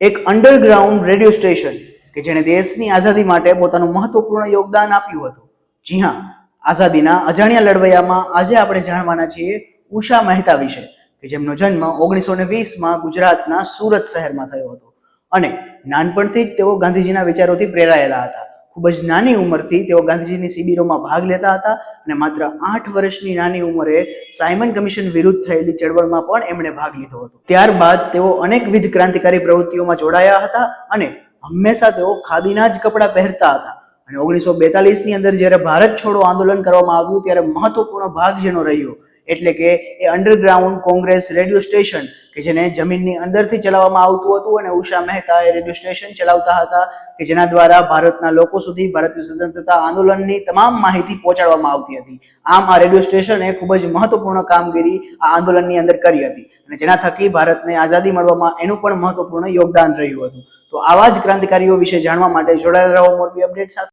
એક underground radio station કે જેણે દેશની આઝાદી માટે પોતાનું મહત્વપૂર્ણ યોગદાન આપ્યું હતું. જી હા, આઝાદીના અજાણ્યા લડવૈયામાં આજે આપણે જાણવાના છીએ ઉષા મહેતા વિશે, કે જેમનો જન્મ ઓગણીસો ને વીસમાં ગુજરાતના સુરત શહેરમાં થયો હતો. અને નાનપણથી જ તેઓ ગાંધીજીના વિચારોથી પ્રેરાયેલા હતા. ખૂબ જ નાની ઉંમરથી તેઓ ગાંધીજીની શિબિરોમાં ભાગ લેતા હતા અને માત્ર આઠ વર્ષની નાની ઉંમરે સાયમન કમિશન વિરુદ્ધ થયેલી ચળવળમાં પણ એમણે ભાગ લીધો હતો. ત્યારબાદ તેઓ અનેકવિધ ક્રાંતિકારી પ્રવૃત્તિઓમાં જોડાયા હતા અને હંમેશા તેઓ ખાદીના જ કપડાં પહેરતા હતા. અને ઓગણીસો બેતાલીસની અંદર જ્યારે ભારત છોડો આંદોલન કરવામાં આવ્યું, ત્યારે મહત્વપૂર્ણ ભાગ જેનો રહ્યો એટલે કે એ અંડરગ્રાઉન્ડ કોંગ્રેસ રેડિયો સ્ટેશન, કે જેને જમીનની અંદરથી ચલાવવામાં આવતું હતું અને ઉષા મહેતા એ રેડિયો સ્ટેશન ચલાવતા હતા, કે જેના દ્વારા ભારતના લોકો સુધી ભારતીય સ્વતંત્રતા આંદોલનની તમામ માહિતી પહોંચાડવામાં આવતી હતી. આમ આ રેડિયો સ્ટેશને ખૂબ જ મહત્વપૂર્ણ કામગીરી આ આંદોલનની અંદર કરી હતી. અને જેના થકી ભારતને આઝાદી મળવામાં એનું પણ મહત્વપૂર્ણ યોગદાન રહ્યું હતું. તો આવા જ ક્રાંતિકારીઓ વિશે જાણવા માટે જોડાયેલા રહો મોરબી અપડેટ સાથે.